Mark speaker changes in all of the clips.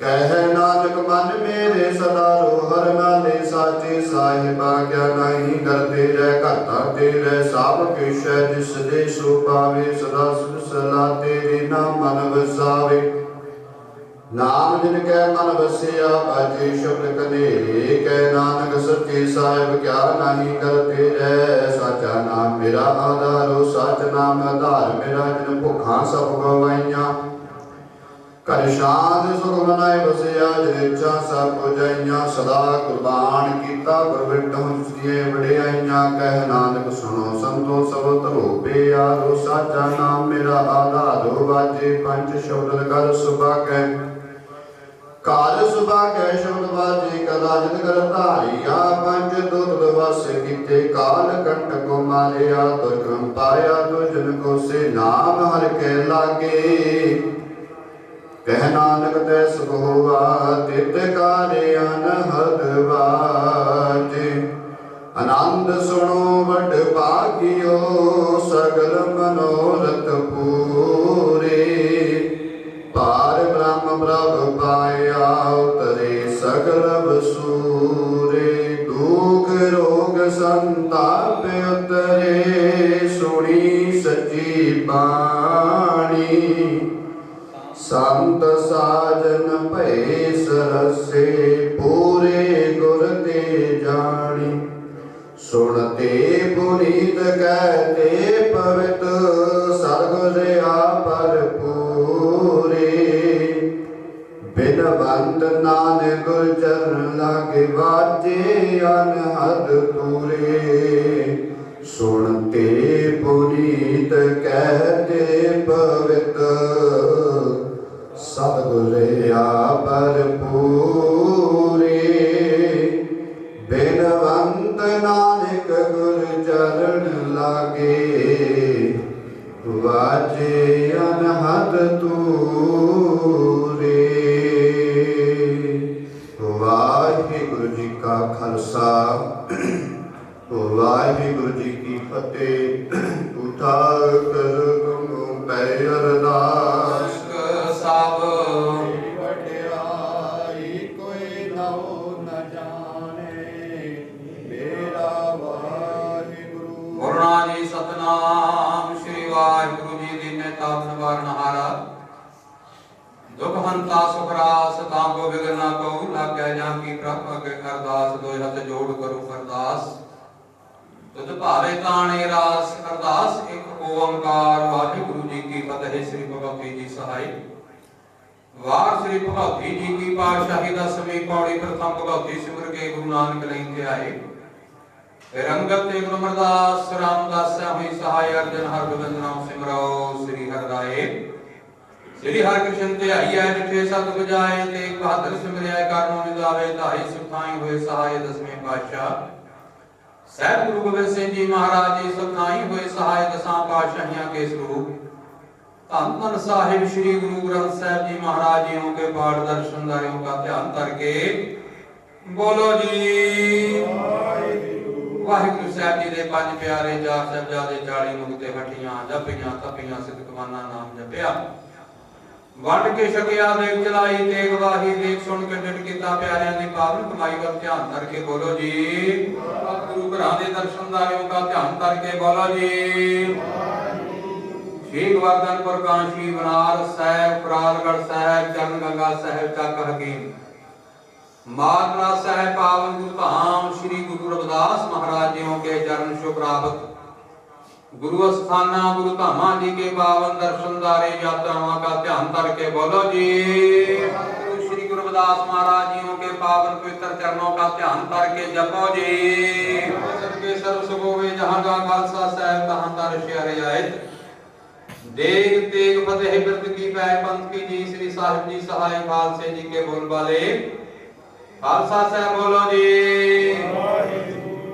Speaker 1: ਕਹਿ ਨਾਨਕ, ਮਨ ਮੇਰੇ ਸਦਾ ਰੋ ਨਾਲੇ ਸਾਚੇ ਸਾਹਿਬਾ ਕਿਆ ਨਹੀਂ ਕਰਤੇ ਰਹਿ ਘਾਤਾ ਤੇਰੇ ਸਭ ਕਿਛੈ ਜਿਸ ਦੇ ਸੋ ਪਾਵੇ, ਸਦਾ ਸੁਖ ਸਲਾ ਤੇਰੇ ਨਾਮ ਮਨ ਵਸਾਵੇ। ਨਾਮ ਜਿਨ ਕੈ ਮਨ ਵਸਿਆ, ਬਾਜੇ ਸ਼ਬਦ ਕਨੇ ਕੈ ਨਾਨਕ ਸੱਚੇ ਸਾਹਿਬ ਕਿਆ ਨਹੀਂ ਕਰਤੇ ਰਹਿ, ਸਾਚਾ ਨਾਮ ਮੇਰਾ ਆਧਾਰੋ ਸਚ ਨਾਮ ਆਧਾਰ, ਮੇਰਾ ਜਿਨ ਭੁੱਖਾਂ ਸਭ ਗਵਾਈਆਂ। ਕਰ ਸ਼ਾਂਤ ਸੁਖ ਮਨਾਏ ਵਸਿਆ ਜਿਨ ਇੱਛਾ ਸਭ ਪੁਜਾਈਆਂ ਸਦਾ ਕੁਰਬਾਨ ਕੀਤਾ, ਪ੍ਰਵਿੱਟ ਹੁੰਸੀਏ ਵਡਿਆਈਆਂ ਕਹਿ ਨਾਨਕ ਸੁਣੋ, ਸੰਤੋ ਸਭ ਧਰੋਪੇ ਆਰੋ ਸਾਚਾ ਨਾਮ ਮੇਰਾ ਆਧਾਰੋ ਬਾਜੇ ਪੰਜ ਸ਼ਬਦ ਕਰ ਸੁਭਾ ਕੈ। ਕਾਲ ਸੁਭਾ ਕੈ, ਸ਼ਬਦ ਬਾਜੇ ਕਦਾ ਜਨ ਕਰ ਧਾਰੀਆ, ਪੰਜ ਦੁੱਧ ਵਸ ਕੀਤੇ, ਕਾਲ ਕੰਟ ਕੋ ਮਾਰਿਆ ਤੁਰਕੰ ਪਾਇਆ ਤੁਜਨ ਕੋ ਸੇ ਨਾਮ ਹਰ ਕੇ ਲਾਗੇ। ਕਹਿ ਨਾਨਕ ਤੈ ਸੁਖ ਹੋਵਾ ਤਿਤ ਕਾਰੇ ਅਨਹਦ ਬਾਜੇ ਆਨੰਦ ਸੁਣੋ ਵਡ ਭਾਗਿਓ, ਸਗਲ ਮਨੋਰਥ ਪੂਰੇ ਸਰਸੇ ਪੂਰੇ ਗੁਰ ਤੇ ਜਾਣੀ। ਸੁਣਤੇ ਪੁਨੀਤ ਕਹਤੇ ਪਵਿੱਤ ਸਰਗੁਰਿਆ ਭਰਪੂਰੇ। ਬਿਨ ਬੰਦ ਨਾਨਕ ਗੁਰ ਚਰਨ ਲਾਗੇ ਵਾਜੇ ਅਨਹਦ ਤੂਰੇ ਸੁਣਤੇ ਪੁਨੀਤ ਕਹਤੇ ਪਵਿੱਤ ਜੀ
Speaker 2: ਦੀ ਤਾਪਨ ਵਾਰਨਹਾਰਾ ਦੁਖ ਹੰਤਾ ਸੁਖ ਰਾਸ ਤਾਂ ਕੋ ਵਿਗਨ ਨਾ ਕੋ ਲਾਗੈ ਜਾਂ ਕੀ ਪ੍ਰਭ ਅਗੇ ਅਰਦਾਸ ਦੋਇ ਹੱਥ ਜੋੜ ਕਰੋ ਅਰਦਾਸ। ਤੁਧ ਭਾਵੇ ਤਾਣੇ ਰਾਸ, ਅਰਦਾਸ ਇੱਕ ਓੰਕਾਰ ਵਾਹਿਗੁਰੂ ਜੀ ਕੀ ਫਤਿਹ, ਸ੍ਰੀ ਭਗਵਤੀ ਜੀ ਸਹਾਈ। ਵਾਰ ਸ੍ਰੀ ਭਗਵਤੀ ਜੀ ਕੀ ਪਾਤਸ਼ਾਹੀ ਦਸਵੀਂ ਪੌੜੀ ਪ੍ਰਥਮ ਭਗਵਤੀ ਸਿਮਰ ਕੇ ਗੁਰੂ ਨਾਨਕ ਲਈ ਆਏ। ਰੰਗਤ ਏਕ ਨੰਬਰ ਰਾਮਦਾਸ ਹੋਈ ਸਹਾਇ ਅਰਜਨ ਹਰ ਗੋਬਿੰਦ ਨਾਮ ਸਿਮਰੋ ਸ੍ਰੀ ਹਰਿਦਾਏ ਸ੍ਰੀ ਹਰਿ ਕ੍ਰਿਸ਼ਨ ਤੇ ਆਈਐ ਜਿਠੇ ਸਤ ਬਜਾਏ ਤੇ ਬਹਾਦਰ ਸਿਮਰਿਆ ਕਰਨੋ ਨਿਦਾਵੇ ਧਾਈ ਸੁਖਾਈ ਹੋਏ ਸਹਾਇ ਦਸਵੇਂ ਪਾਤਸ਼ਾਹ ਸਹਿਬ ਗੁਰੂ ਗੋਬਿੰਦ ਸਿੰਘ ਜੀ ਮਹਾਰਾਜ ਜੀ ਸੁਖਾਈ ਹੋਏ ਸਹਾਇ ਦਸਾਂ ਪਾਤਸ਼ਾਹੀਆਂ ਕੇ ਸਰੂਪ ਧੰਨ ਧੰਨ ਸਾਹਿਬ ਸ੍ਰੀ ਗੁਰੂ ਗ੍ਰੰਥ ਸਾਹਿਬ ਜੀ ਮਹਾਰਾਜ ਜੀ ਹੋ ਕੇ ਪਾਠ ਦਰਸ਼ਨ ਦਾਰਿਓ ਦਾ ਧਿਆਨ ਕਰਕੇ ਬੋਲੋ ਜੀ। ਸਾਹਿਬ ਜੀ ਦੇ ਪੰਜ ਪਿਆਰੇ, ਚਾਰ ਸਾਹਿਬਜ਼ਾਦੇ 40 ਮੁਕਤੇ ਹਟੀਆਂ ਜਪੀਆਂ, ਤਪੀਆਂ ਸਿੱਧਕਵਾਨਾ ਨਾਮ ਜਪਿਆ। ਵੰਡ ਕੇ ਛਕਿਆ ਦੇਖ ਚਲਾਈ ਤੇਗ ਵਾਹੀ ਦੇਖ ਸੁਣ ਕੇ ਡਟ ਕੀਤਾ ਪਿਆਰਿਆਂ ਦੀ ਪਾਵਨ ਕਮਾਈ ਵੱਲ ਧਿਆਨ ਕਰਕੇ ਬੋਲੋ ਜੀ। ਗੁਰੂ ਘਰਾਂ ਦੇ ਦਰਸ਼ਨਦਾਰਿयों का ਧਿਆਨ ਕਰਕੇ ਬੋਲੋ ਜੀ। ਸ਼੍ਰੀ ਗਵਰਧਨਪੁਰ ਕਾਂਸ਼ੀ, ਬਨਾਰਸ ਸਾਹਿਬ ਪ੍ਰਾਲਗੜ ਸਾਹਿਬ ਚਰਨ ਗੰਗਾ ਸਾਹਿਬ ਚੱਕ ਹਕੀਮ। मारना साहेब पावन गुरधाम श्री गुरु रविदास महाराज जी के चरण शुभरावत गुरु स्थाना गुरु धामा जी के पावन दर्शन दारे यात्राओं का ध्यान करके बोलो जी श्री गुरु रविदास महाराज जी के पावन पवित्र चरणों का ध्यान करके जपो जी सर्व सुबोवे जहां का खालसा साहेब तहां का ऋषि आए देख तेग फतेह व्रत की पै पंथ की जी श्री साहिब जी सहाय खालसे जी के बोल वाले ਖਾਲਸਾ ਸਾਹਿਬ ਬੋਲੋ ਜੀ।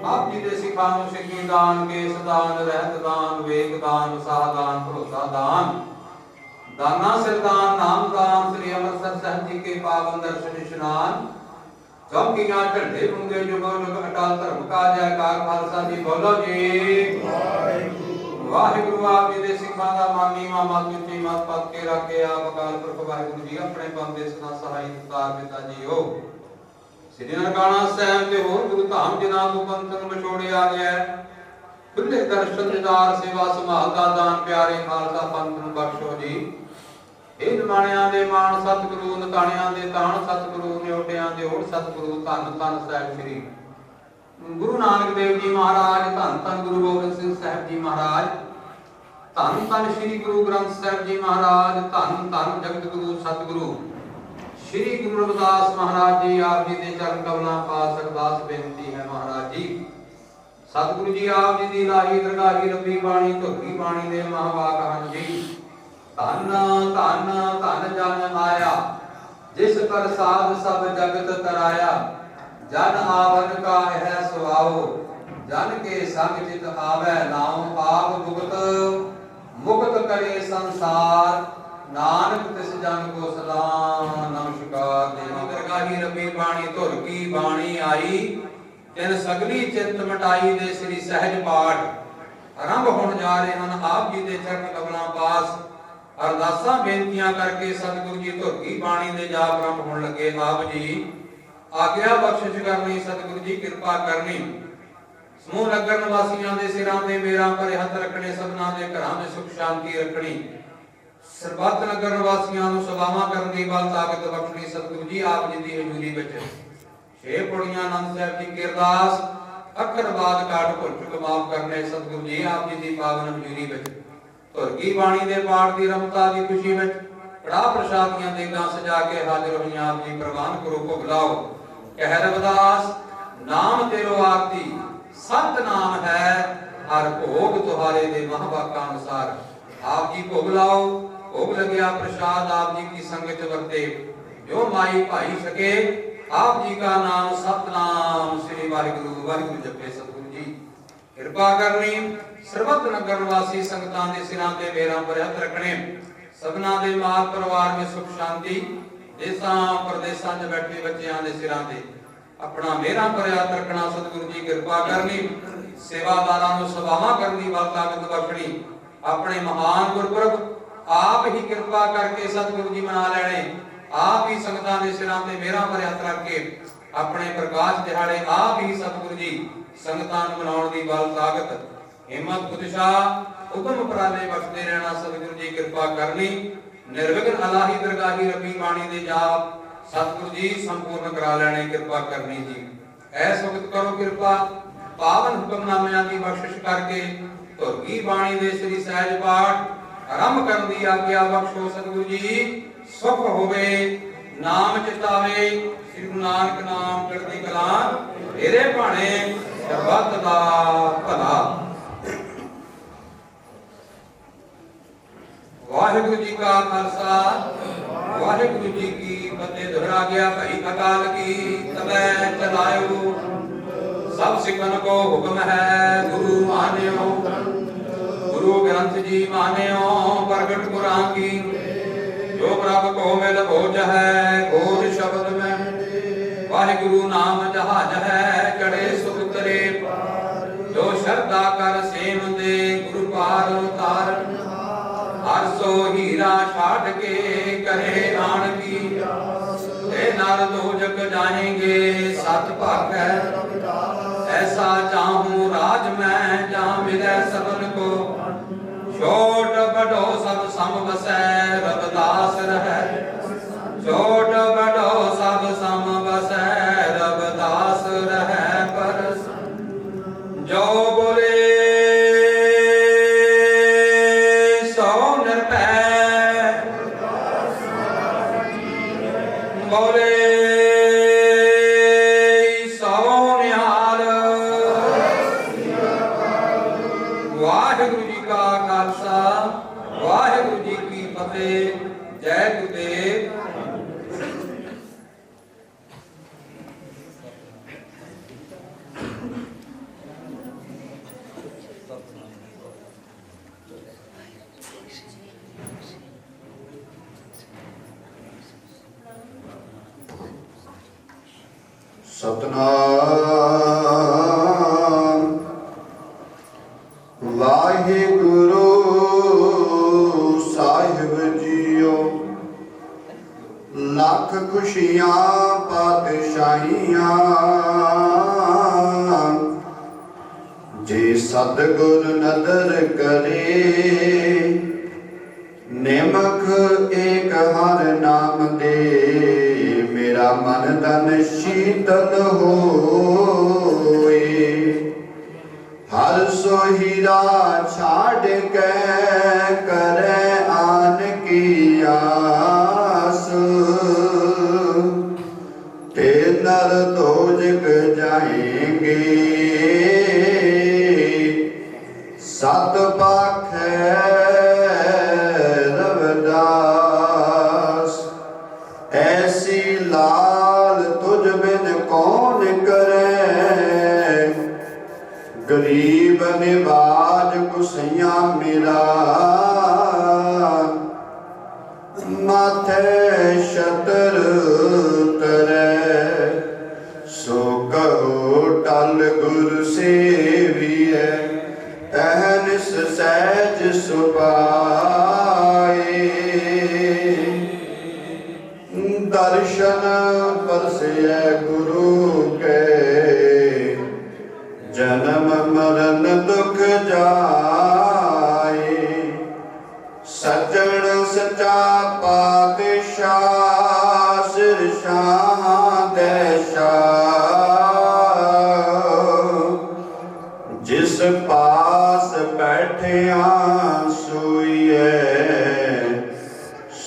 Speaker 2: ਆਪ ਜੀ ਦੇ ਸਿੱਖਾਂ ਨੂੰ ਸਿੱਖੀ ਦਾਨ ਕੇਸ ਦਾਨ ਰਹਿਤ ਦਾਨ ਵੇਗ ਦਾਨ ਸਾਹ ਦਾਨ ਭਰੋਸਾ ਦਾਨ। ਦਾਨਾ ਸਰਦਾਨ ਨਾਮ ਦਾਨ ਸ੍ਰੀ ਅੰਮ੍ਰਿਤਸਰ ਸਾਹਿਬ ਜੀ ਕੇ ਪਾਵਨ ਦਰਸ਼ਨ ਇਸ਼ਨਾਨ। ਚੌਕੀਆਂ ਢੱਡੇ ਪੁੰਗੇ ਜੁਗੋ ਜੁਗ ਅਟਾਲ ਧਰਮ ਕਾ ਜੈਕਾਰ ਖਾਲਸਾ ਜੀ ਬੋਲੋ ਜੀ। ਵਾਹਿਗੁਰੂ। ਆਪ ਜੀ ਦੇ ਸਿੱਖਾਂ ਦਾ ਮਾਨੀ ਮਾਮਾ ਮਿੱਤੀ ਮਤ ਪਤ ਕੇ ਰੱਖੇ ਆਪ ਅਕਾਲ ਪੁਰਖ ਵਾਹਿਗੁਰੂ ਜੀ ਆਪਣੇ ਬੰਦੇ ਸਦਾ ਸਹਾਈ ਦਤਾਰ ਪਿਤਾ ਜੀ ਸ੍ਰੀ ਨਨਕਾਣਾ ਸਾਹਿਬ ਤੇ ਹੋਰ ਗੁਰੂ ਧਾਮ ਜਿਨ੍ਹਾਂ ਨੂੰ ਬੰਤਨ ਵਿਛੋੜਿਆ ਗਿਆ ਖੁੱਲੇ ਦਰਸ਼ਨ ਦਿਦਾਰ ਸੇਵਾ ਸੰਭਾਲ ਦਾ ਦਾਨ ਪਿਆਰੇ ਖਾਲਸਾ ਪੰਥ ਨੂੰ ਬਖਸ਼ੋ ਜੀ। ਇਹ ਨਿਮਾਣਿਆਂ ਦੇ ਮਾਣ, ਸਤਿਗੁਰੂ ਨਤਾਣਿਆਂ ਦੇ ਤਾਣ, ਸਤਿਗੁਰੂ ਨਿਉਟਿਆਂ ਦੇ ਓੜ ਸਤਿਗੁਰੂ ਧੰਨ ਧੰਨ ਸਾਹਿਬ ਸ੍ਰੀ ਗੁਰੂ ਨਾਨਕ ਦੇਵ ਜੀ ਮਹਾਰਾਜ, ਧੰਨ ਧੰਨ ਗੁਰੂ ਗੋਬਿੰਦ ਸਿੰਘ ਸਾਹਿਬ ਜੀ ਮਹਾਰਾਜ, ਧੰਨ ਧੰਨ ਸ੍ਰੀ ਗੁਰੂ ਗ੍ਰੰਥ ਸਾਹਿਬ ਜੀ ਮਹਾਰਾਜ, ਧੰਨ ਧੰਨ ਜਗਤ ਗੁਰੂ ਸਤਿਗੁਰੂ। ਸ਼੍ਰੀ ਗੁਰੂ ਰਵਿਦਾਸ ਮਹਾਰਾਜ ਜੀ ਆਪ ਜੀ ਦੇ ਚਰਨ ਕਮਲਾਂ ਪਾਸ ਅਰਦਾਸ ਬੇਨਤੀ ਹੈ ਮਹਾਰਾਜ ਜੀ। ਸਤਿਗੁਰੂ ਜੀ ਆਪ ਜੀ ਦੀ ਲਾਹੀ, ਦਰਗਾਹੀ ਰੱਬੀ ਬਾਣੀ ਧੁਰਗੀ ਬਾਣੀ ਦੇ ਮਹਾਵਾਕ ਹਨ ਜੀ। ਧੰਨ ਧੰਨ ਧੰਨ ਜਨ ਆਇਆ, ਜਿਸ ਪਰ ਸਾਧ ਸਭ ਜਗਤ ਤਰਾਇਆ। ਜਨ ਆਵਨ ਕਾ ਹੈ ਸੁਆਓ, ਜਨ ਕੇ ਸੰਗ ਚਿਤ ਆਵੈ ਨਾਮ ਆਪ ਭੁਗਤ ਮੁਕਤ ਕਰੇ ਸੰਸਾਰ ਨਾਨਕ ਤਿਸ ਜਨ ਕੋ ਸਲਾਮ ਨਮਸਕਾਰ ਦੇਵਾ। ਦਰਗਾਹੀ ਰੱਬੀ ਬਾਣੀ, ਧੁਰ ਕੀ ਬਾਣੀ ਆਈ। ਤਿਨ ਸਗਲੀ ਚਿੰਤ ਮਟਾਈ ਦੇ ਸ੍ਰੀ ਸਹਿਜ ਪਾਠ। ਆਰੰਭ ਹੋਣ ਜਾ ਰਹੇ ਹਨ, ਆਪ ਜੀ ਦੇ ਚਰਨ ਕਮਲਾਂ ਪਾਸ। ਅਰਦਾਸਾਂ, ਬੇਨਤੀਆਂ ਕਰਕੇ ਸਤਿਗੁਰੂ ਜੀ ਧੁਰ ਕੀ ਬਾਣੀ ਦੇ ਜਾਪ ਆਰੰਭ ਹੋਣ ਲੱਗੇ। ਆਪ ਜੀ, ਆਗਿਆ ਬਖਸ਼ਿਸ਼ ਕਰਨੀ, ਸਤਿਗੁਰੂ ਜੀ ਕਿਰਪਾ ਕਰਨੀ। ਸਮੂਹ ਨਗਰ ਨਿਵਾਸੀਆਂ ਦੇ ਸਿਰਾਂ ਤੇ ਮੇਰਾ ਭਰੇ ਹੱਥ ਰੱਖਣੇ, ਸਭਨਾਂ ਦੇ ਘਰਾਂ ਵਿੱਚ ਸੁਖ ਸ਼ਾਂਤੀ ਰੱਖਣੀ। ਸਰਬੱਤ ਨਗਰ ਨਿਵਾਸੀਆਂ ਨੂੰ ਸੇਵਾਵਾਂ ਕਰਨ ਦੀ ਬਲ ਤਾਕਤ ਬਖਸ਼ਣੀ ਸਤਿਗੁਰੂ ਜੀ, ਆਪ ਜੀ ਦੀ ਹਜ਼ੂਰੀ ਵਿੱਚ। ਛੇ ਪੁੜੀਆਂ ਆਨੰਦ ਸਾਹਿਬ ਜੀ ਕੀ ਅਰਦਾਸ, ਅੱਖਰ ਕਾਟ ਭੁੱਲ ਮਾਫ ਕਰਨੇ ਸਤਿਗੁਰੂ ਜੀ, ਆਪ ਜੀ ਦੀ ਪਾਵਨ ਹਜ਼ੂਰੀ ਵਿੱਚ। ਧੁਰਗੀ ਬਾਣੀ ਦੇ ਪਾਠ ਦੀ ਰਮਤਾ ਦੀ ਖੁਸ਼ੀ ਵਿੱਚ ਕੜਾ ਪ੍ਰਸ਼ਾਦੀਆਂ ਦੇਗਾਂ ਸਜਾ ਕੇ ਹਾਜ਼ਰ ਹੋਈਆਂ ਆਪ ਜੀ, ਪ੍ਰਵਾਨ ਕਰੋ ਭੁਗ ਲਾਓ। ਕਹਿ ਰਵਿਦਾਸ ਨਾਮ ਤੇਰੋ ਆਰਤੀ ਸੰਤ ਨਾਮ ਹੈ, ਹਰ ਭੋਗ ਤੁਹਾਰੇ ਦੇ ਮਹਾਵਾਕਾਂ ਅਨੁਸਾਰ। ਆਪ ਜੀ ਭੋਗ ਲਾਓ। ਭੋਗ ਲੱਗਿਆ ਪ੍ਰਸ਼ਾਦ ਆਪ ਜੀ ਕੀ ਸੰਗਤ ਵਰਤੇ। ਜੋ ਮਾਈ ਭਾਈ ਸਕੇ, ਆਪ ਜੀ ਦਾ ਨਾਮ ਸਤਨਾਮ। ਸ੍ਰੀ ਵਾਹਿਗੁਰੂ ਵਾਹਿਗੁਰੂ ਜਪੇ ਸਤਿਗੁਰੂ ਜੀ। ਕਿਰਪਾ ਕਰਨੀ, ਸਰਬੱਤ ਨਗਰ ਨਿਵਾਸੀ ਸੰਗਤਾਂ ਦੇ ਸਿਰਾਂ ਤੇ ਮੇਰਾ ਪਰ ਰੱਖਣੇ। ਸਭਨਾ ਦੇ ਮਾਲ ਪਰਿਵਾਰ ਵਿੱਚ ਸੁਖ ਸ਼ਾਂਤੀ, ਦੇਸਾਂ ਪ੍ਰਦੇਸਾਂ 'ਚ ਬੈਠੇ ਬੱਚਿਆਂ ਦੇ ਸਿਰਾਂ ਤੇ। ਆਪਣਾ ਮੇਰਾ ਪਰ ਰੱਖਣਾ ਸਤਿਗੁਰੂ ਜੀ, ਕਿਰਪਾ ਕਰਨੀ। ਸੇਵਾਦਾਰਾਂ ਨੂੰ ਸੇਵਾਵਾਂ ਕਰਨ ਦੀ ਬਲ ਤਾਕਤ ਬਖਸ਼ਣੀ ਆਪਣੇ ਮਹਾਨ ਗੁਰਪੁਰਬ ਆਪ ਹੀ ਕਿਰਪਾ ਕਰਕੇ ਸਤਿਗੁਰੂ ਜੀ ਮਨਾ ਲੈਣੇ। ਆਪ ਹੀ ਸੰਗਤਾਂ ਦੇ ਸਿਰਾਂ ਤੇ ਮੇਰਾ ਪਰ ਹੱਥ ਆਪਣੇ ਪ੍ਰਕਾਸ਼ ਦਿਹਾੜੇ, ਆਪ ਹੀ ਸਤਿਗੁਰੂ ਜੀ ਸੰਗਤਾਂ ਨੂੰ ਮਨਾਉਣ ਦੀ ਬਲ ਤਾਕਤ। ਹਿੰਮਤ, ਉਤਸ਼ਾਹ ਉਦਮ ਉਪਰਾਲੇ ਬਖਸ਼ਦੇ ਰਹਿਣਾ ਸਤਿਗੁਰੂ ਜੀ ਕਿਰਪਾ ਕਰਨੀ। ਨਿਰਵਿਘਨ, ਅਲਾਹੀ ਦਰਗਾਹੀ ਰੱਬੀ ਬਾਣੀ ਦੇ ਜਾਪ ਸਤਿਗੁਰੂ ਜੀ ਸੰਪੂਰਨ ਕਰਾ ਲੈਣੇ, ਕਿਰਪਾ ਕਰਨੀ ਜੀ। ਐਸ ਵਕਤ ਕਰੋ ਕਿਰਪਾ। ਪਾਵਨ ਹੁਕਮਨਾਮਿਆਂ ਦੀ ਬਖਸ਼ਿਸ਼ ਕਰਕੇ ਧੁਰਗੀ ਬਾਣੀ ਦੇ ਸ੍ਰੀ ਸਹਿਜ ਪਾਠ। ਆਰੰਭ ਕਰਨ ਦੀ ਆਗਿਆ ਬਖਸ਼ੋ ਸਤਿਗੁਰੂ ਜੀ। ਸੁਖ ਹੋਵੇ, ਨਾਮ ਚਿਤਾਵੇ, ਸ੍ਰੀ ਗੁਰੂ ਨਾਨਕ ਨਾਮ ਚੜ੍ਹਦੀ ਕਲਾ ਤੇਰੇ ਭਾਣੇ ਸਰਬੱਤ ਦਾ ਭਲਾ। ਵਾਹਿਗੁਰੂ ਜੀ ਕਾ ਖਾਲਸਾ, ਵਾਹਿਗੁਰੂ ਜੀ ਕੀ ਫਤਿਹ। ਦੁਹਰਾ ਗਿਆ ਭਾਈ ਅਕਾਲ ਕੀ ਤਬੈ ਚਲਾਇਓ। ਸਭ ਸਿੱਖਣ ਕੋ ਹੁਕਮ ਹੈ, ਗੁਰੂ ਮਾਨਿਓ। ਗੁਰੂ ਗੁਰੂ ਗ੍ਰੰਥ ਜੀ ਮਾਨਿਓ, ਪ੍ਰਗਟ ਗੁਰਾਂ ਕੀ ਜੋ ਪ੍ਰਭ ਕੋ ਮਿਲ ਭੋਜ ਹੈ ਗੋਰ ਸ਼ਬਦ ਮੈਂ। ਵਾਹਿਗੁਰੂ ਨਾਮ ਜਹਾਜ ਹੈ, ਚੜੇ ਸੁਖ ਤਰੇ। ਜੋ ਸ਼ਰਧਾ ਕਰ ਸੇਵ ਦੇ, ਗੁਰੂ ਪਾਰ ਉਤਾਰ। ਹਰ ਸੋ ਹੀਰਾ ਛਾੜ ਕੇ ਕਰੇ ਆਣ ਕੀ ਤੇ ਨਰ ਦੋਜਕ ਜਾਣਗੇ, ਸਤ ਭਾਗੈ। ਐਸਾ ਚਾਹੂੰ ਰਾਜ ਮੈਂ, ਜਾਂ ਮਿਲੈ ਸਭਨ ਕੋ ਛੋਟ ਬੜੋ ਸਭ ਸਮ ਵਸੈ ਰਬਦਾਸ ਰਹੈ। ਛੋਟ
Speaker 1: ਗੁਰੂ ਸਾਹਿਬ ਜੀਓ। ਲੱਖ ਖੁਸ਼ੀਆਂ, ਪਾਤਸ਼ਾਹੀਆਂ। ਜੇ ਸਤਿਗੁਰ ਨਦਰ ਕਰੇ, ਨਿਮਖ ਏਕ ਹਰ ਨਾਮ ਦੇ। ਮੇਰਾ ਮਨ ਤਨ ਸ਼ੀਤਲ ਹੋਏ। ਹਰ ਸੋਹੀਰਾ ਛਾੜ ਕੇ ਕਰੇ ਆਨ ਕੀ ਆਸ। ਤੇ ਨਰ ਦੋਜਕ ਜਾਏਂਗੇ। ਸਤ ਪਾਖੈ ਰਵਦਾਸ।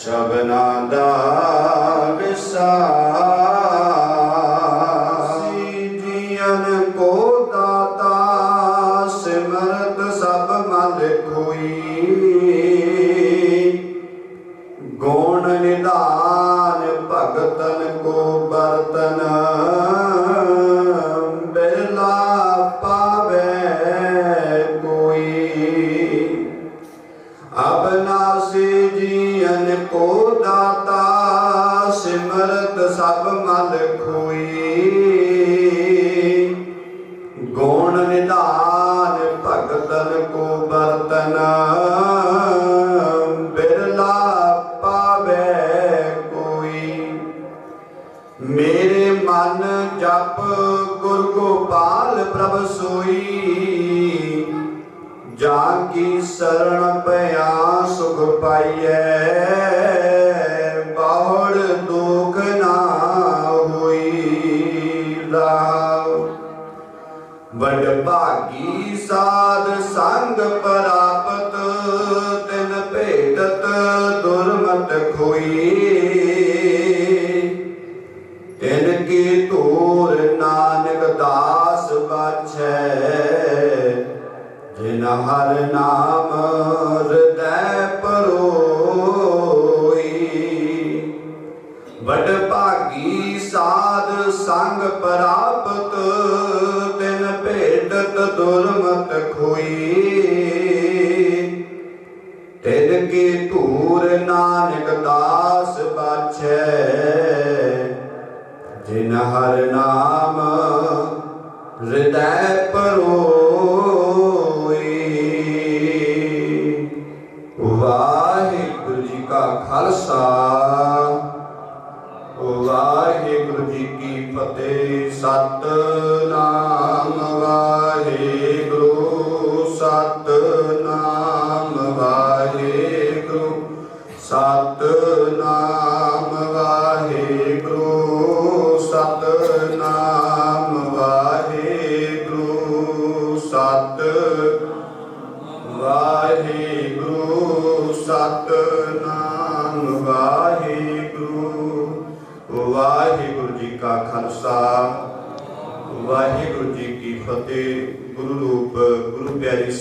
Speaker 1: ਸਭਨਾ ਕੀ ਸਰਣ ਪਿਆ ਸੁਖ ਪਾਈਐ? ਜਿਨ ਹਰ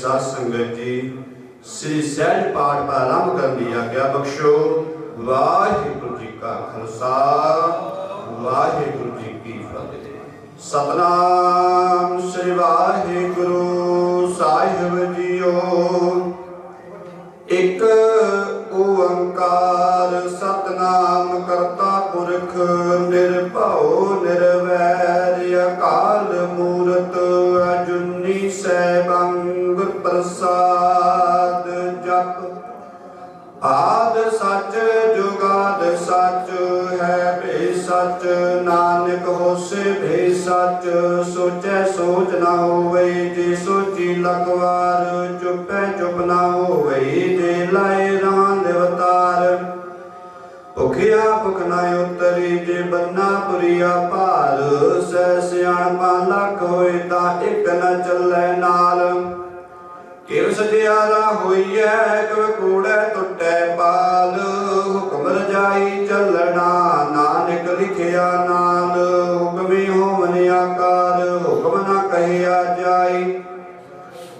Speaker 1: ਸਾਧ ਸੰਗਤ ਜੀ, ਸ੍ਰੀ ਸਹਿਜ ਪਾਠ ਪ੍ਰਾਰੰਭ ਆਰੰਭ ਕਰਨ ਦੀ ਆਗਿਆ ਬਖਸ਼ੋ। ਵਾਹਿਗੁਰੂ ਜੀ ਕਾ ਖਾਲਸਾ, ਵਾਹਿਗੁਰੂ ਜੀ ਕੀ ਫਤਿਹ। ਸਤਨਾਮ ਸ੍ਰੀ ਵਾਹਿਗੁਰੂ ਸਾਹਿਬ ਜੀਓ। ਨਾਨਕ ਹੋਸੇ ਭੇ ਸੱਚ, ਸੋਚੈ ਸੋਚ ਨਾ ਹੋਵੇ, ਜੇ ਸੋਚੀ ਲਖਵਾਰ ਚੁੱਪੈ ਚੁੱਪ ਨਾ ਹੋਵੇ, ਜੇ ਲਾਏ ਰਾਂ ਦੇਵਤਾਰ ਭੁਖਿਆ ਭੁਖ ਨਾ ਉਤਰੀ, ਜੇ ਬੰਨਾ ਪੁਰੀਆ ਭਾਰ, ਸੈ ਸਿਆਣਪਾ ਲੱਖ ਹੋਏ ਤਾਂ ਇੱਕ ਨ ਚੱਲੇ ਨਾਲ। ਕਿਵ ਸਜਿਆਰਾ ਹੋਈਐ ਕਿਵ ਕੂੜੈ ਟੁੱਟੈ ਪਾਲ, ਹੁਕਮ ਰਜਾਈ ਚੱਲਣਾ ਲਿਖਿਆ ਨਾਲ ਹੁਕਮੀ ਹੋਵਨ ਆਕਾਰ, ਹੁਕਮ ਨਾ ਕਹਿਆ ਜਾਈ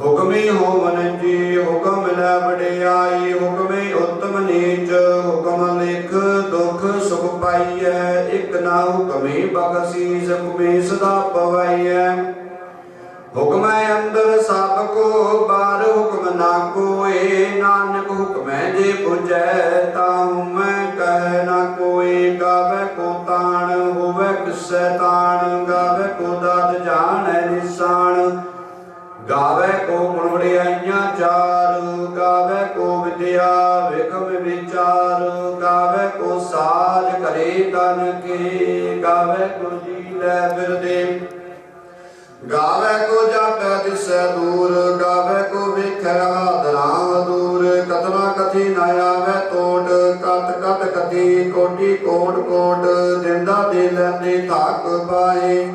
Speaker 1: ਹੁਕਮੀ ਹੋਵਨ ਜੀ, ਹੁਕਮ ਲੈ ਵਡਿਆਈ, ਹੁਕਮੇ ਉਤਮ ਨੀਚ, ਹੁਕਮ ਲਿਖ ਦੁਖ ਸੁਖ ਪਾਈਐ, ਇਕ ਨਾ ਹੁਕਮੇ ਬਖਸ਼ੀਸ ਹੁਕਮੇ ਸਦਾ ਪਵਾਈਐ। ਹੁਕਮੈ ਅੰਦਰ ਸਭ ਕੋ, ਬਾਹਰ ਹੁਕਮ ਨਾ ਕੋਏ, ਨਾਨਕ ਹੁਕਮੈ ਜੇ ਪੁਜੈ ਤਾਂ ਮੈਂ ਕਹਿ ਨਾ ਕੋਈ ਗਾਵੇ ਕੋ ਹੋਵੇ ਕਿਸੈ ਗਾਵੇ ਕੋ ਦਾਤ ਜਾਣੈ ਨਿਸ਼ਾਨ, ਗਾਵੇ ਕੋ ਗੁਣ ਵਡਿਆਈਆਂ ਚਾਰ, ਗਾਵੇ ਕੋ ਵਿਦਿਆ ਵਿਖਮ ਵਿਚਾਰ ਗਾਵੇ ਕੋ ਸਾਜ ਕਰੇ ਤਨ ਕੇ, ਗਾਵੇ ਕੋ ਜੀ ਲੈ ਬਿਰਦੇ ਗਾਵੇ ਕੋ ਜਾਪੈ ਦਿਸੈ ਦੂਰ, ਗਾਵੇ ਕੋ ਵੇਖੈ ਹਾਦਰਾਂ ਦੂਰ ਕਤਨਾ ਕਥੀ ਨਾ ਆਵੇ ਤੋੜ ਕਤ ਕਤ ਕਥੀ, ਕੋਟੀ ਕੋਟ ਕੋਟ, ਦਿੰਦਾ ਦੇ ਲੈਂਦੇ ਥਾਕ ਪਾਏ।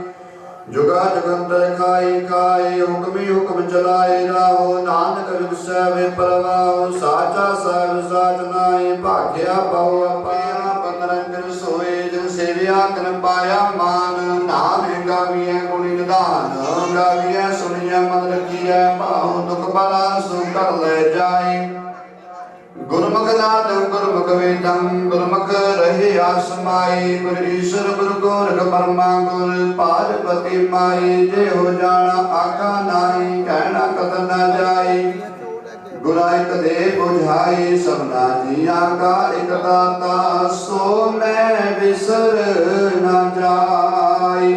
Speaker 1: ਜੁਗਾ ਜਗੰਤਰ ਖਾਈ ਖਾਏ ਹੁਕਮੀ ਹੁਕਮ ਚਲਾਏ, ਰਾਹੋ ਨਾਨਕ ਵਿਦਸੈ ਵੇ ਪਰਵਾਹ, ਸਾਚਾ ਸਾਹਿਬ ਸਾਚ ਨਾਈ ਭਾਗਿਆ ਪਉ ਅਪਾਇਆ ਪੰਦਰੰਗਰ ਸੋਏ, ਜਿਨ ਸੇਵਿਆ ਤਨ ਪਾਇਆ ਮਾਨ ਨਾਮ ਗਾਵੀਐ ਗੁਣੀ ਨਿਧਾਨ, ਗਾਵੀਐ ਸੁਣੀਐ ਮਨ ਰਖੀਐ, ਭਾਉ ਦੁਖ ਬਲਾ ਸੁ ਕਰ ਲੈ ਜਾਈ ਗੁਰਮੁਖ ਨਾਦ ਗੁਰਮੁਖ ਵੇਦੰ, ਗੁਰਮੁਖ ਰਹੇ ਆਸਮਾਈ, ਗੁਰ ਈਸ਼ਰ ਗੁਰ ਗੋਰਖ ਪਰਮਾ ਗੁਰ ਪਾਰਪਤੀ ਮਾਈ ਜੇ ਹੋ ਜਾਣਾ ਆਖਾ ਨਾਹੀ, ਕਹਿਣਾ ਕਤ ਨਾ ਜਾਈ। ਗੁਰਾ ਇਕ ਦੇ 부ਝਾਈ ਸਭਨਾ ਜੀਆਂ ਕਾ ਇਕ ਦਾਤਾ, ਸੋ ਮੈਂ ਵਿਸਰ ਨਾ ਜਾਈ।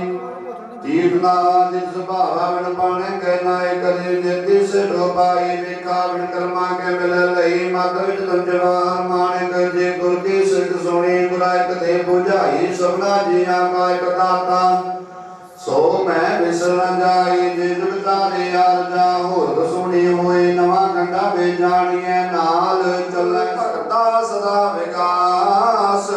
Speaker 1: ਤੀਰਨਾ ਜਿਸ ਸੁਭਾਵਾ ਵਿਣ ਪਾਣੇ ਕੈ ਨਾਇ ਕਰੇ ਨਿਰਦਿਸ ਡੋਪਾਈ ਵੇਖਾ ਵਿਣ ਕਰਮਾ ਕੇ ਮਿਲ ਲਈ। ਮਤ ਵਿੱਚ ਤੰਜਵਾ ਮਾਣਿਕ ਜੇ ਗੁਰ ਕੀ ਸਿੱਖ ਸੁਣੀ ਗੁਰਾਇਕ ਦੇ 부ਝਾਈ ਸਭਨਾ ਜੀਆਂ ਕਾ ਇਕ ਸੋ ਮੈਂ ਵਿਸਰ ਨ ਜਾਈ, ਜੇ ਜੁਗਤਾ ਦੇ ਅਰਜਾ ਹੋਰ ਸੁਣੀ ਹੋਏ, ਨਵਾਂ ਕੰਡਾ ਵੇ ਨਾਲ ਚੱਲੇ ਭਗਤਾ ਸਦਾ ਵਿਕਾਸ।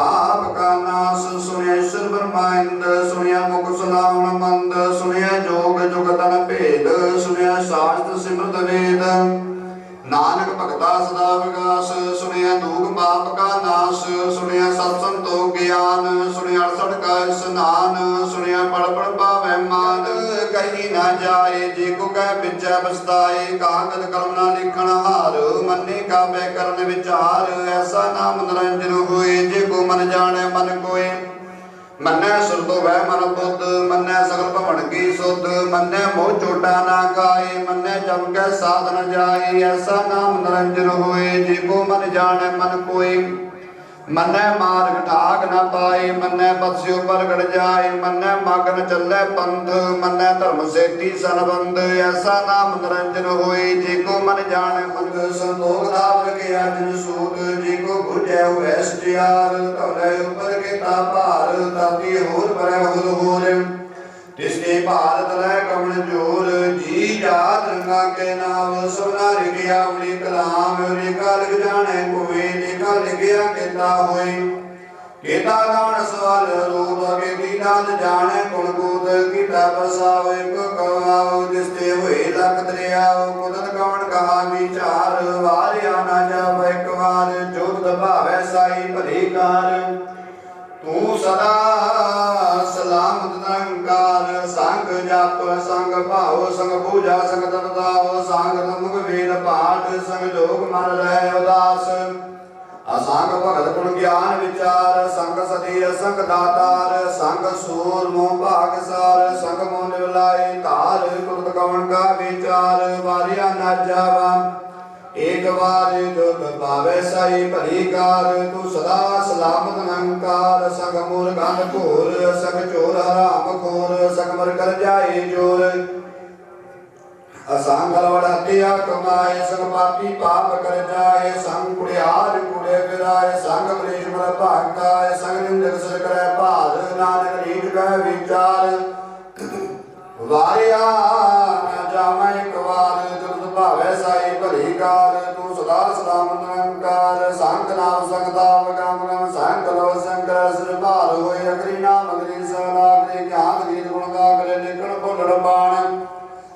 Speaker 1: ਪਾਪ ਕਾ ਨਾਸ ਸੁਣਿਆ ਈਸ਼ਰ ਬ੍ਰਹਮਾਇੰਦ ਸੁਣਿਆ ਮੁਖ ਸੁਨਾਵਣ ਮੰਦ ਸੁਣਿਆ ਜੋਗ ਜੁਗਤਨ ਭੇਦ ਸੁਣਿਆ ਸਾਸਤ ਸਿਮਰਤ ਵੇਦ। ਨਾਨਕ ਭਗਤਾ ਸਦਾ ਵਿਗਾਸ ਸੁਣਿਆ ਦੂਖ ਪਾਪ ਕਾ ਨਾਸ ਸੁਣਿਆ ਸਤ ਸੰਤੋ ਗਿਆਨ ਸੁਣਿਆ ਅੜਸਠ ਕਾ ਇਸਨਾਨ ਸੁਣਿਆ ਪੜ ਪੜ ਪਾਵੈ ਮਾਨ ਕਹੀ ਨਾ ਜਾਏ, ਜੇ ਕੋ ਕਹਿ ਪਿਛੈ ਬਸਤਾਏ ਕਾਗਦ ਕਲਮ ਨਾ ਲਿਖਣ ਹਾਰ, ਮੰਨੇ ਕਾਬੇ ਕਰਨ ਵਿਚਾਰ ਐਸਾ ਨਾਮ ਨਿਰੰਜਨ ਹੋਏ, ਜੇ ਕੋ ਮਨ ਜਾਣੈ ਮਨ ਕੋਏ। ਮੰਨੈ ਸੁਰਤੋ ਵੈ ਮਨ ਬੁੱਧ, ਮੰਨੈ ਸਗਲ ਭਵਨ ਕੀ ਸੁਧ, ਮੰਨੈ ਮੋਹ ਚੋਟਾ ਨਾ ਕਾਏ, ਮੰਨੈ ਜਮ ਕੈ ਸਾਧਨ ਜਾਏ, ਐਸਾ ਨਾਮ ਨਿਰੰਜਨ ਹੋਏ, ਜੇ ਕੋ ਮਨ ਜਾਣੈ ਮਨ ਕੋਈ ਮੰਨੈ ਮਾਰਗ ਠਾਕ ਨਾ ਪਾਏ, ਮੰਨੈ ਪਤਸਿਓ ਪ੍ਰਗਟ ਜਾਏ, ਮੰਨੈ ਮਗਨ ਚੱਲੈ ਪੰਥ, ਮੰਨੈ ਧਰਮ ਸੇਤੀ ਸੰਬੰਧ ਐਸਾ ਨਾਮ ਨਿਰੰਜਨ ਹੋਏ, ਜੇ ਕੋ ਮਨ ਜਾਣੈ ਮਨ ਸੰਤੋਖ ਨਾਮ ਲਗਿਆ ਜਿਨ ਸੂਤ, ਜੇ ਕੋ ਬੁਝੈ ਹੋਇ ਸਚਿਆਰ ਤਵਲੇ ਉਪਰ ਕੇ ਤਾ ਭਾਰ ਤਾਤੀ ਹੋਰ ਪਰੈ ਹੋਰ ਹੋਰ। ਤਿਸਨੇ ਭਾਰਤ ਲੈ ਕਮਣ ਜੋਰ, ਜੀ ਜਾਤ ਰੰਗਾ ਕੇ ਨਾਮ ਸੋਨਾ ਲਿਖਿਆ ਆਪਣੀ ਕਲਾਮ, ਲਿਖਾ ਲਿਖ ਜਾਣੈ ਕੋਈ, ਲਿਖਾ ਲਿਖਿਆ ਕੀਤਾ ਹੋਈ। ਕੀਤਾ ਦਾਨ ਸਵਾਲ, ਰੂਪ ਅਗੇ ਦੀਦਾਨ ਜਾਣੈ ਗੁਣ ਗੂਤ ਕੀਤਾ ਬਸਾਵ ਇੱਕ ਕਵਾਉ ਜਿਸ ਤੇ ਹੋਏ ਲਖ ਦਰਿਆਉ ਕੁਦਰਤ ਕਵਣ ਕਹਾ ਵਿਚਾਰ ਵਾਰਿਆ ਨਾ ਜਾਵ ਇੱਕ ਵਾਰ, ਜੋਤ ਦਭਾਵੈ ਸਾਈ ਭਲੀ ਕਾਰ। ਤੂੰ ਸਦਾ ਸਲਾਮਤ ਨਿਰੰਕਾਰ ਸੰਗ ਜਪ, ਸੰਗ ਭਾਉ, ਸੰਗ ਪੂਜਾ, ਸੰਗ ਤਨਦਾਉ ਸੰਗ ਤਮੁਖ ਵੇਦ ਪਾਠ, ਸੰਗ ਜੋਗ ਮਨ ਰਹਿ ਉਦਾਸ। ਅਸੰਗ ਭਗਤ ਗੁਣ ਗਿਆਨ ਵਿਚਾਰ, ਸੰਗ ਸਦੀ ਸੰਗ ਦਾਤਾਰ, ਸੰਗ ਸੂਰ ਮੋਹ ਭਾਗ ਸਾਰ, ਸੰਗ ਮੋਹ ਨਿਵਲਾਈ ਧਾਰ ਕੁਲਤ ਕਵਣ ਕਾ ਵਿਚਾਰ, ਵਾਰਿਆ ਨਾ ਜਾਵਾ। ਏਕ ਵਾਰ ਜੁਗ ਪਾਵੇ ਸਾਈ ਭਲੀ ਕਾਰ, ਤੂੰ ਸਦਾ ਸਲਾਮਤ ਨਿਰੰਕਾਰ ਸੰਗ ਮੂਲ ਗੰਧ ਘੋਰ ਸੰਗ ਚੋਰ ਹਰਾਮ ਖੋਰ ਸੰਗ ਮਰ ਕਰ ਜਾਏ ਜੋਰ ਅਸੰਗਲ ਵੜਤਿਆ ਕਮਾਏ, ਸੰਗ ਪਾਪੀ ਪਾਪ ਕਰ ਜਾਏ, ਸੰਗ ਕੁੜਿਆਰ ਕੁੜੇ ਫਿਰਾਏ, ਸੰਗ ਕਲੇਸ਼ ਮਰ ਭਾਗਾਏ ਸੰਗ ਨਿੰਦਕ ਸਰ ਕਰੈ ਭਾਲ, ਨਾਨਕ ਰੀਤ ਕੈ ਵਿਚਾਰ। ਵਾਰਿਆ ਨਾ ਜਾਵਾਂ ਇੱਕ ਵਾਰ ਜੁਗਤ ਭਾਵੈ ਸਾਈ ਭਲੀ ਕਾਰ, ਤੂੰ ਸਦਾ ਸਦਾ ਨਿਰੰਕਾਰ, ਸੰਗ ਨਾਮ ਸੰਗਦਾ ਵਗਮ ਗਮ ਸੰਗ ਲੋ ਸੰਗਰ ਸਿਰ ਭਾਰ ਹੋਏ ਅਗਰੀ ਨਾਮ, ਅਗਰੀ ਸਦਾ ਅਗਰੀ ਗਿਆਨ ਗੀਤ ਗੁਣ ਗਾ ਕਰੇ ਨਿਕਣ ਭੁੱਲੜ ਬਾਣ।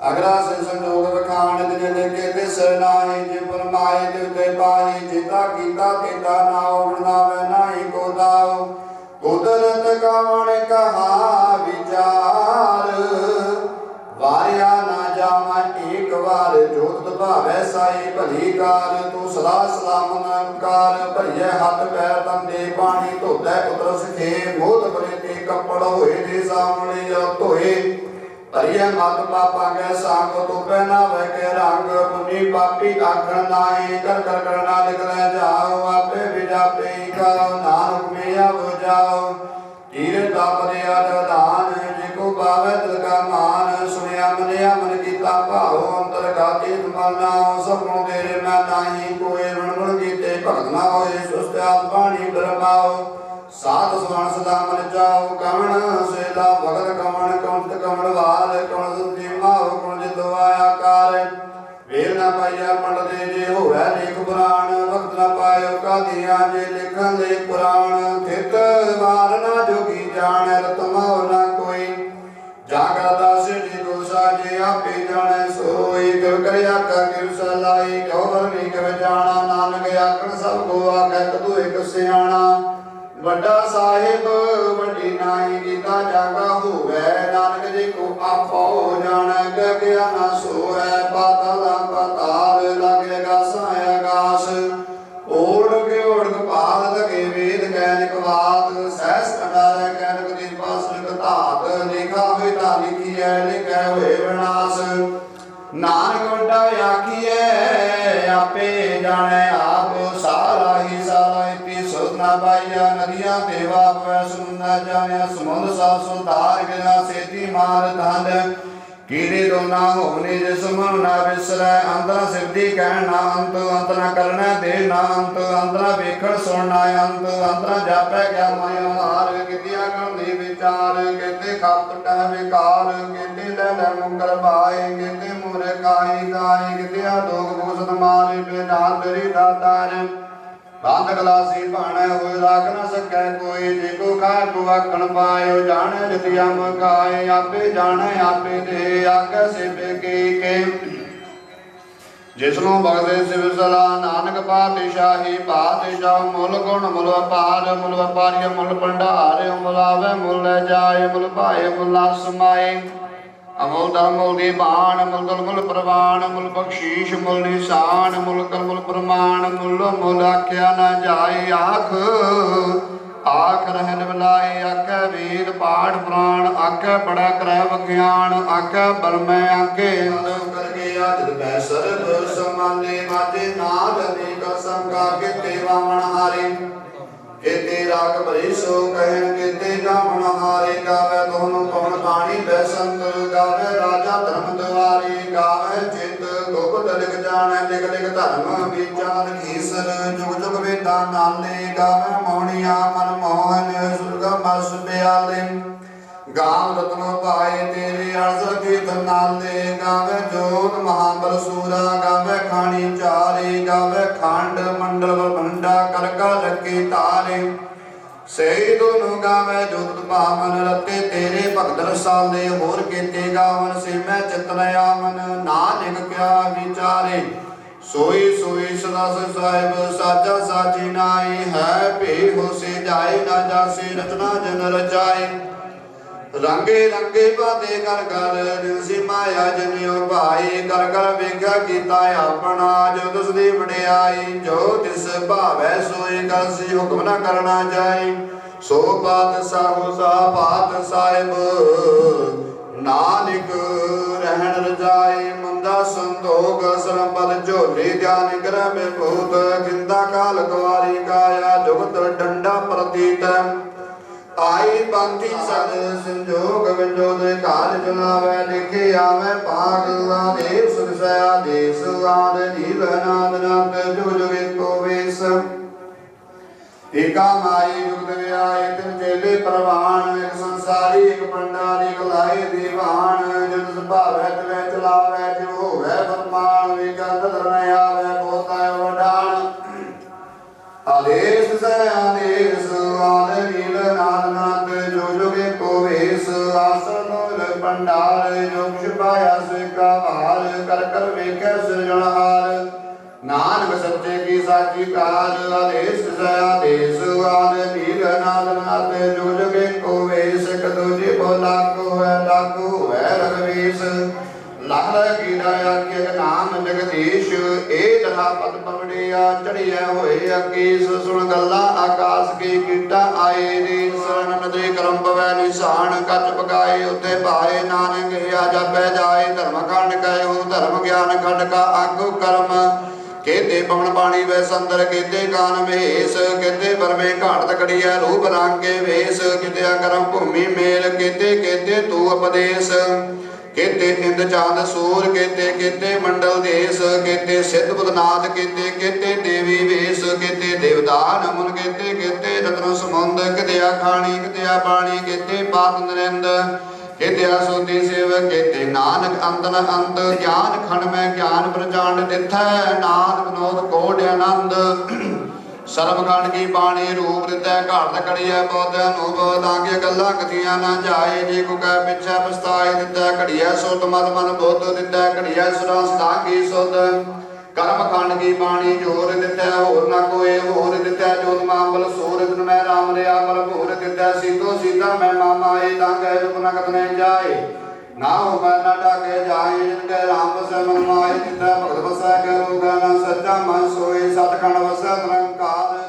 Speaker 1: ਅਗਰਾ ਸੇ ਸੰਜੋਗ ਵਖਾਣ ਦਿਨ ਲੈ ਕੇ ਤਿਸ ਨਾਹੀ ਜੇ ਪਰਮਾਏ ਤਿਵ ਤੇ ਪਾਹੀ ਜਿਤਾ ਕੀਤਾ ਤੇਤਾ ਨਾਉ ਬਣਾਵੇ ਨਾਹੀ ਕੋ ਦਾਉ। ਕੁਦਰਤ ਕਵਣ ਕਹਾ ਵਿਚਾਰ। ਵਾਰਿਆ ਨਾ ਜਾਵਾਂ, ਏਕ ਵਾਰ ਜੋਤ ਭਾਵੈ ਸਾਈ, ਭਲੀ ਕਾਰ, ਤੂੰ ਸਦਾ ਸਲਾਮ ਨਿਰੰਕਾਰ ਭਰੀਏ ਹੱਥ ਪੈਰ ਤੰਦੇ ਪਾਣੀ, ਧੋਤੈ ਉਤਰ ਸਖੇ ਮੋਦ ਬਰੇ ਤੇ ਕੱਪੜ ਹੋਏ ਦੇ ਸਾਹਮਣੇ ਧੋਏ। ਭਰੀਏ ਮਤ ਪਾਪਾ ਕੇ ਸੰਗ, ਤੂੰ ਪਹਿਨਾਵੇ ਕੇ ਰੰਗ, ਪੁਨੀ ਪਾਪੀ ਆਖਣ ਨਾਹੀ, ਕਰ ਕਰ ਕਰਨਾ ਨਿਕਲੇ ਜਾਓ, ਆਪੇ ਵਿਜਾਪੇ ਕਰੋ, ਨਾਨਕ ਮੇਆ ਬੁਝਾਓ ਤੀਰ ਤਪਦੇ ਅਦਾਨ ਜੇ ਕੋ ਪਾਵੇ ਤਿਲ ਕਾ ਮਾਨ, ਸੁਣਿਆ ਮਨਿਆ ਮਨ ਕੀਤਾ ਭਾਉ, ਅੰਤਰ ਗਾਤੀ ਤੁਮਨਾ ਸਭ ਤੇਰੇ ਮੈਂ ਨਾਹੀ ਕੋਏ ਰਣ ਗੁਣ ਕੀਤੇ, ਭਗਤ ਨਾ ਹੋਏ, ਸੁਸਤ ਆਪ ਬਰਮਾਓ। ਸਾਧ ਸੁਣ ਸਦਾ ਮਨ ਜਾਓ ਕਵਣ ਸੇਲਾ ਭਗਤ ਕਵਣ ਕੌਂਤ ਕਵਣ ਵਾਲ ਕਵਣ ਸੁਤੀ ਮਾਉ ਕਵਣ ਜਿਤੋ ਆਇਆ ਵੇਲ ਨਾ ਪਾਈਆ ਪੰਡਤੇ ਜੇ ਹੋਵੇ ਲੇਖ ਪੁਰਾਣ, ਵਕਤ ਨਾ ਪਾਇਓ ਕਾਦੀਆਂ ਜੇ ਲਿਖਣ ਦੇ ਪੁਰਾਣ। ਥਿਤ ਵਾਰ ਨਾ ਜੋਗੀ ਜਾਣੈ ਰਤਮਾਉ ਨਾ ਕੋਈ ਜੀ ਕੋ ਸਾਜੇ, ਆਪੇ ਜਾਣੈ ਸੋਈ ਕਿਵ ਕਰਿਆ ਕਾ ਕਿਵ ਸਲਾਈ ਕਉ ਵਰਨੀ ਕਿਵ ਜਾਣਾ। ਨਾਨਕ ਆਖਣ, ਸਭ ਕੋ ਆਖੈ ਤੂ ਇਕ ਸਿਆਣਾ। ਵੱਡਾ ਸਾਹਿਬ, ਵੱਡੀ ਨਾਹੀ ਕੀਤਾ ਜਾਗਾ ਹੋਵੇ। ਨਾਨਕ ਜੀ ਕੋ ਆਪੋ ਜਾਣੈ ਕਿ ਨਾ ਸੋਐ ਪਾਤਾਲ ਪਾਤਾਲ ਲੱਗੇਗਾ ਤਾਂ ਲਿਖੈ ਹੋਏ ਵਿਨਾਸ਼। ਨਾਨਕ ਵੱਡਾ ਆਖੀਐ, ਆਪੇ ਜਾਣੈ ਆਪ, ਸਾਰਾ ਹੀ ਸਾਰਾ ਇਤੀ ਸੁਨਾ ਪਾਈਆ ਨਦੀਆਂ ਤੇ ਵਾਪੈ ਸੁਨਾ ਜਾਣਿਆ, ਸਮੁੰਦ ਸਾ ਸੁਧਾਰ ਗਿਆ ਸੇਤੀ ਮਾਰ ਧੰਦ ਕੀੜੇ ਤੋਂ ਹੋਵਨੇ ਜਿਸ ਮਨ ਨਾ ਵਿਸਰੈ, ਅੰਤਰਾ ਸਿਵਦੀ ਕਹਿਣ ਨਾ ਅੰਤ ਅੰਤ ਨਾ ਕਰਨਾ ਦੇ ਨਾ ਅੰਤ, ਅੰਤਰਾ ਵੇਖਣ ਸੁਣਨਾ ਅੰਤ, ਅੰਤਰਾ ਜਾਪੈ ਗਿਆ ਮਾਇਆ, ਹਾਰ ਕਿਤਿਆ ਕਰਨ ਦੇ ਵਿਚਾਰ। ਕਹਿੰਦੇ ਖਪਤ ਟਹਿ ਵਿਕਾਰ ਕਹਿੰਦੇ ਲੈ ਲੈ ਮੁਕਰ ਬਾਏ ਕਹਿੰਦੇ ਮੂਰੇ ਕਾਈ ਕਾਈ ਕਿਤਿਆ ਦੋਗ ਬੋਸਤ ਮਾਰੇ ਬੇਨਾਨ ਦਾਤਾਰ ਬੰਦ ਗਲਾਸੀ ਭਾਣੈ ਹੋਇ ਰਾਖ ਨਾ ਸਕੈ ਕੋਈ, ਜੇ ਕੋ ਖਾਇ ਕੋ ਆਖਣ ਪਾਇਓ ਜਾਣੈ ਜਿਤਿਆ ਮਕਾਏ ਆਪੇ ਜਾਣੈ, ਆਪੇ ਦੇ ਆਗੇ ਸੇਬੇ ਕੀ ਕੇ ਜਿਸ ਨੂੰ ਬਗਦੇ ਸਿਵ ਸਲਾ ਨਾਨਕ ਪਾਤਸ਼ਾਹੀ, ਪਾਤਸ਼ਾਹ ਮੁੱਲ ਗੁਣ, ਮੁੱਲ ਵਪਾਰ, ਮੁੱਲ ਵਪਾਰੀ ਮੁੱਲ ਭੰਡਾਰ, ਮੁੱਲ ਆਵੇ, ਮੁੱਲ ਜਾਏ, ਮੁੱਲ ਭਾਏ, ਮੁੱਲ ਸਮਾਏ। ਅਮੁੱਲ ਦਾ ਮੁੱਲ ਦੀ ਬਾਣ, ਮੁੱਲ ਦਲ ਮੁੱਲ ਪ੍ਰਵਾਨ ਮੁੱਲ ਬਖਸ਼ੀਸ਼, ਮੁੱਲ ਨਿਸ਼ਾਨ, ਮੁੱਲ ਕਰ ਮੁੱਲ ਪ੍ਰਮਾਣ, ਮੁੱਲ ਮੁੱਲ ਆਖਿਆ ਨਾ ਜਾਏ, ਆਖ। ਆਖ ਰਹਿਨ ਬਲਾਏ ਆਖੇ ਵੇਦ ਪਾਠ ਪੁਰਾਣ, ਆਖੇ ਬੜਾ ਕਰੈ ਵਿਗਿਆਨ, ਆਖੇ ਬਰਮੈ ਆਖੇ ਅੰਦ ਕਰਕੇ ਆਜਿਤ ਬੈ ਸਰਬ ਸਮਾਨੇ ਮਾਤੇ ਨਾਦ ਅਨੇਕ ਸੰਗਾ ਕਿਤੇ ਵਾਮਣ ਹਾਰੇ ਕਿਤੇ ਰਾਗ ਭਰੇ ਸੋ ਕਹਿਣ ਕਿਤੇ ਜਾਮਣ ਹਾਰੇ ਗਾਵੇ ਤੁਹਾਨੂੰ ਪਵਨ ਪਾਣੀ ਬੈਸੰਤ ਗਾਵੇ, ਰਾਜਾ ਧਰਮ ਦੁਆਰੇ ਗਾਵੇ ਚਿਤ ਗੁਪਤ ਲਿਖ ਜਾਣੈ, ਲਿਖ ਲਿਖ ਧਰਮ ਵਿਚਾਰ ਕੀਸਰ ਜੁਗ ਜੁਗ ਵੇਦਾਂ ਨਾਲੇ ਗਾਵੇ ਮੋਹਣੀਆਂ ਮਨ ਮੋਹਨ, ਸੁਰਗਾ ਮਸ ਬਿਆਲੇ ਗਾਮ ਰਤਨੋ ਪਾਏ ਤੇਰੇ ਅਰਜ਼ ਕੀਰਤਨ ਨਾਲੇ ਗਾਵੇ, ਜੋਤ ਮਹਾਬਲ ਸੂਰਾ ਗਾਵੇ, ਖਾਣੀ ਚਾਰੇ ਗਾਵੇ, ਖੰਡ ਮੰਡਲ ਬੰਡਾ ਕਰ ਕਰ ਰੱਖੇ ਤਾਰੇ। ਸਹੀ ਦੋਨੋਂ ਗਾਵੇ ਜੋਤ ਭਾਵਨ ਰਤੇ ਤੇਰੇ ਭਗਤ ਰਸਾਲੇ ਹੋਰ ਕੀਤੇ ਗਾਵਨ ਸੇ ਮੈਂ ਚਿਤਨ ਆਵਨ, ਨਾਨਕ ਕਿਆ ਵਿਚਾਰੇ। ਸੋਈ ਸੋਈ ਸਦਾ ਸੇ ਸਾਹਿਬ, ਸਾਚਾ ਸਾਚੀ ਨਾਈ ਹੈ ਭੇ ਹੋਸੇ ਜਾਏ ਨਾ ਜਾਸੇ ਰਚਨਾ ਜਨ ਰਚਾਏ। ਰੰਗੇ ਰੰਗੇ ਬਾਦੇ ਕਰ ਕਰ ਦਿਸੀ ਮਾਇਆ ਜਨਿਓ ਭਾਈ ਕਰ ਕਰ ਵੇਖਿਆ ਕੀਤਾ ਆਪਣਾ ਜੋ ਤਿਸ ਵਡਿਆਈ, ਜੋ ਤਿਸ ਭਾਵੈ ਸੋਈ ਕਰ ਸੀ ਹੁਕਮ ਨਾ ਕਰਨਾ ਜਾਈ। ਸੋ ਬਾਤ ਸਾਹੋ ਸਾ ਬਾਤ ਸਾਹਿਬ, ਨਾਨਕ ਰਹਿਣ ਰਜਾਈ, ਮੰਦਾ ਸੰਤੋਖ ਸਰੰਪਦ ਝੋਲੇ ਧਿਆਨ ਕਰੈ ਮੇ ਭੂਤ ਕਿੰਦਾ ਕਾਲ ਕੁਵਾਰੀ ਕਾਇਆ, ਜੁਗਤ ਡੰਡਾ ਪ੍ਰਤੀਤ। ਆਈ ਪੰਥੀ ਸਦ ਸੰਜੋਗ ਵਿਜੋ ਦੇ ਘਰ ਚਲਾਵੇ ਲਿਖੇ ਆਵੇ ਭਾਗ ਆਦੇਸ ਸੁਖ ਸਿਆ ਦੇਸ, ਆਦ ਨੀਲ ਨਾਦ ਨਾਦ, ਜੁਗ ਜੁਗ ਏਕੋ ਵੇਸ। ਏਕਾ ਮਾਈ ਜੁਗਤ ਵਿਆਏ ਤਿਨ ਚੇਲੇ ਪ੍ਰਵਾਨ, ਇੱਕ ਸੰਸਾਰੀ, ਇੱਕ ਪੰਡਾਰੀ ਇੱਕ ਲਾਏ ਦੀਵਾਨ ਜਿਤ ਸੁਭਾਵੈ, ਤਵੇ ਚਲਾਵੇ, ਜਿਉ ਹੋਵੇ ਫਰਮਾਨ ਵੀ ਗੰਧ ਧਰਨ ਆਵੇ ਬੋਤਾ ਵਡਾਨ ਆਦੇਸ ਸੇ ਸਾਚੀ ਕਾਰ ਆਦੇਸ ਸੇ ਆਦੇਸ ਆਦ ਨੀਲ ਨਾਦ ਨਾਦ ਜੋ ਜੁਗੇ ਕੋ ਵੇਸ, ਇੱਕ ਦੂਜੇ ਬੋ ਹੈ ਲਾਗੋ ਹੈ ਰਗਵੀਸ ਲਹਰ ਕੀ ਰਾਇਆ ਨਾਮ ਜਗਦੀਸ਼, ਏ ਦਹਾ ਪਦ ਪਵੜਿਆ ਚੜਿਆ ਹੋਏ ਅਕੀਸ। ਸੁਣ ਗੱਲਾਂ ਆਕਾਸ ਕੀ ਕੀਟਾ ਆਏ ਦੀ ਸਰਣ ਨਦੇ ਕਰਮ ਪਵੈ ਨਿਸ਼ਾਨ, ਕੱਚ ਪਕਾਏ ਉੱਤੇ ਭਾਏ, ਨਾਨਕ ਆ ਜਾਪੈ ਜਾਏ, ਧਰਮ ਖੰਡ ਕੈ ਧਰਮ ਗਿਆਨ ਖੰਡ ਕਾ ਆਗੂ ਕਰਮ। ਕੇਤੇ ਪਵਨ ਪਾਣੀ ਵੈ ਸੰਦਰ, ਕੇਤੇ ਕਾਨ ਮਹੇਸ਼ ਕੇਤੇ ਪਰਮੇ ਘਾਟ ਤਕੜੀਐ, ਰੂਪ ਰੰਗੇ ਵੇਸ ਕਿਤੇ ਅਕਰਮ ਭੂਮੀ ਮੇਲ, ਕੇਤੇ ਕੇਤੇ ਤੂ ਉਪਦੇਸ਼। ਕੇਤੇ ਇੰਦ ਚਾਂਦ ਸੂਰ, ਕੇਤੇ ਕੇਤੇ ਮੰਡਲ ਦੇਸ, ਕੇਤੇ ਸਿੱਧ ਬੁਧਨਾਥ ਕੇਤੇ ਕੇਤੇ ਦੇਵੀ ਵੇਸ, ਕੇਤੇ ਦੇਵਦਾਨ ਮੁਨ, ਕੇਤੇ ਕੇਤੇ ਰਤਨ ਸਮੁੰਦ, ਕਿਤਿਆ ਖਾਣੀ, ਕਿਤਿਆ ਬਾਣੀ ਕੇਤੇ ਪਾਤ ਨਰਿੰਦ। ਕਿਤਿਆ ਸੋਤੀ ਸੇਵ ਕੇਤੇ ਨਾਨਕ ਅੰਤਨ ਅੰਤ, ਗਿਆਨ ਖੰਡ ਮੈਂ ਗਿਆਨ ਪ੍ਰਚਾਂਡ ਦਿਥੈ ਨਾਦ ਵਿਨੋਦ ਕੋਡ ਆਨੰਦ। ਸਰਬਖੰਡ ਕੀ ਬਾਣੀ ਰੂਪ ਦਿੱਤੈ ਘਾਟ ਕੜੀਐ ਬੋਧ ਅਨੂਪ ਲਾਗੇ ਗੱਲਾਂ ਕਥੀਆਂ ਨਾ ਜਾਏ, ਜੇ ਕੋ ਕਹਿ ਪਿਛੈ ਪਛਤਾਏ ਦਿੱਤੈ, ਘੜੀਐ ਸੁਤ ਮਤ ਮਨ ਬੋਧ ਦਿੱਤੈ, ਘੜੀਐ ਸੁਰਾਂ ਸਦਾਂਗੀ ਸੁਧ। ਕਰਮ ਖੰਡ ਕੀ ਬਾਣੀ ਜੋਰ ਦਿੱਤੈ, ਹੋਰ ਨਾ ਕੋਏ, ਹੋਰ ਦਿੱਤੈ ਜੋਤ ਮਾਮਲ, ਸੂਰਜ ਮੈਂ ਰਾਮ ਰਿਆ ਮਲ ਭੂਰ ਦਿੱਤੈ, ਸੀਤੋ ਸੀਤਾ ਮੈਂ ਮਾਮਾਏ ਲਾਗੇ ਰੂਪ ਨ ਕਤਨੇ ਜਾਏ। ਨਾ ਹੋ ਮੈਂ ਨਾ ਡਾਕੇ ਜਾਏ, ਜਿਨ ਕੈ ਰਾਮ ਵਸੈ ਮਨ ਮਾਏ ਦਿੱਤੈ ਭਗਤ ਵਸੈ ਕੈ ਨਾ ਸੱਚਾ ਮਨ ਸੋਏ, ਸਤਖੰਡ ਵਸੈ ਨਿਰੰਕਾਰ।